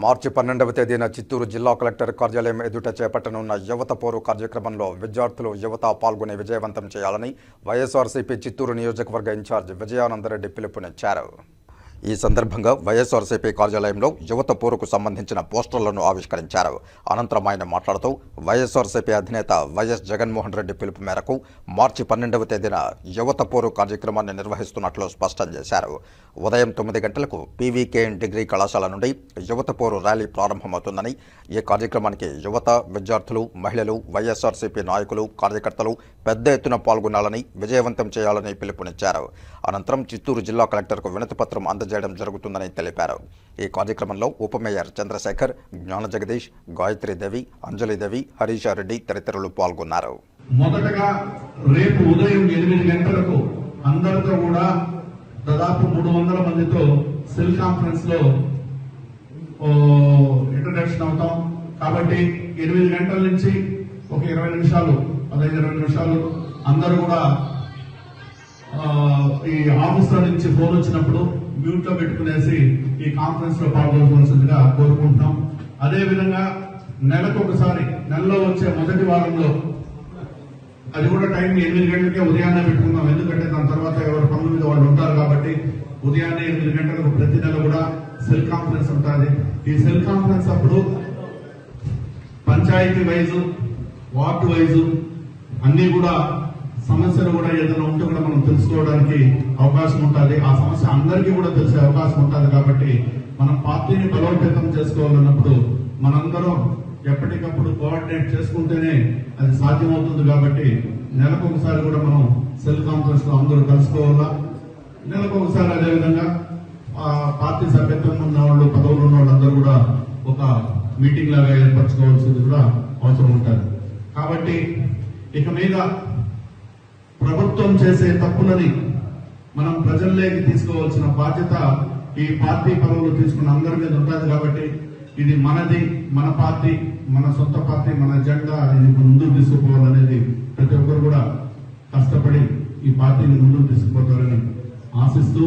మార్చి పన్నెండవ తేదీన చిత్తూరు జిల్లా కలెక్టర్ కార్యాలయం ఎదుట చేపట్టనున్న యువత పోరు కార్యక్రమంలో విద్యార్థులు యువత పాల్గొని విజయవంతం చేయాలని వైఎస్ఆర్సీపీ చిత్తూరు నియోజకవర్గ ఇన్ఛార్జ్ విజయానందరెడ్డి పిలుపునిచ్చారు. ఈ సందర్భంగా వైఎస్ఆర్సీపీ కార్యాలయంలో యువత పోరుకు సంబంధించిన పోస్టర్లను ఆవిష్కరించారు. అనంతరం ఆయన మాట్లాడుతూ వైఎస్ఆర్సీపీ అధినేత వైఎస్ జగన్మోహన్ రెడ్డి పిలుపు మేరకు మార్చి పన్నెండవ తేదీన యువత పోరు కార్యక్రమాన్ని నిర్వహిస్తున్నట్లు స్పష్టం చేశారు. ఉదయం తొమ్మిది గంటలకు పీవీకేఎన్ డిగ్రీ కళాశాల నుండి యువత పోరు ర్యాలీ ప్రారంభమవుతుందని ఈ కార్యక్రమానికి యువత విద్యార్థులు మహిళలు వైఎస్ఆర్సీపీ నాయకులు కార్యకర్తలు పెద్ద ఎత్తున పాల్గొనాలని విజయవంతం చేయాలని పిలుపునిచ్చారు. అనంతరం చిత్తూరు జిల్లా కలెక్టర్కు వినతిపత్రం అందజేయడం జరుగుతుందని తెలిపారు. ఈ కార్యక్రమంలో ఉప మేయర్ చంద్రశేఖర్ జ్ఞాన జగదీష్ గాయత్రీదేవి అంజలిదేవి హరీషారెడ్డి తదితరులు పాల్గొన్నారు. మొదటగా రేపు ఉదయం ఎనిమిది గంటలకు అందరితో కూడా దాదాపు మూడు వందల మందితో సెల్ కాన్ఫరెన్స్లో ఇంట్రడక్షన్ అవుతాం. కాబట్టి ఎనిమిది గంటల నుంచి ఒక ఇరవై నిమిషాలు పదహైదు ఇరవై నిమిషాలు అందరూ కూడా ఈ ఆఫీసర్ నుంచి ఫోన్ వచ్చినప్పుడు మ్యూట్లో పెట్టుకునేసి ఈ కాన్ఫరెన్స్లో పాల్గొనవలసిందిగా కోరుకుంటున్నాం. అదే విధంగా నెలకు ఒకసారి నెలలో వచ్చే మొదటి వారంలో అది కూడా టైం ఎనిమిది గంటలకే ఉదయాన్నే పెట్టుకుందాం. ఎందుకంటే దాని తర్వాత ఎవరు పనుల మీద వాళ్ళు ఉంటారు కాబట్టి ఉదయాన్నే ఎనిమిది గంటలకు ప్రతి నెల కూడా సెల్ కాన్ఫరెన్స్ ఉంటుంది. ఈ సెల్ కాన్ఫరెన్స్ అప్పుడు పంచాయతీ వైజు వార్డు వైజు అన్ని కూడా సమస్యలు కూడా ఏదైనా ఉంటే కూడా మనం తెలుసుకోవడానికి అవకాశం ఉంటుంది. ఆ సమస్య అందరికీ కూడా తెలిసే అవకాశం ఉంటుంది కాబట్టి మనం పార్టీని బలోపేతం చేసుకోవాలన్నప్పుడు మనందరం ఎప్పటికప్పుడు కోఆర్డినేట్ చేసుకుంటేనే అది సాధ్యమవుతుంది కాబట్టి నెలకు ఒకసారి కూడా మనం సెల్ కాన్ఫరెన్స్లో అందరూ కలుసుకోవాలా? నెలకు ఒకసారి అదేవిధంగా పార్టీ సభ్యత్వం ఉన్న వాళ్ళు పదవులు ఉన్న వాళ్ళందరూ కూడా ఒక మీటింగ్ లాగా ఏర్పరచుకోవాల్సింది కూడా అవసరం ఉంటుంది. కాబట్టి ఇక మీద ప్రభుత్వం చేసే తప్పులని మనం ప్రజల్లోకి తీసుకోవాల్సిన బాధ్యత ఈ పార్టీ పదవులు తీసుకున్న అందరి మీద ఉంటుంది కాబట్టి ఇది మనది మన పార్టీ మన సొంత పార్టీ మన ఎజెండా ఇది ముందుకు తీసుకుపోవాలనేది ప్రతి ఒక్కరు కూడా కష్టపడి ఈ పార్టీని ముందుకు తీసుకుపోతారని ఆశిస్తూ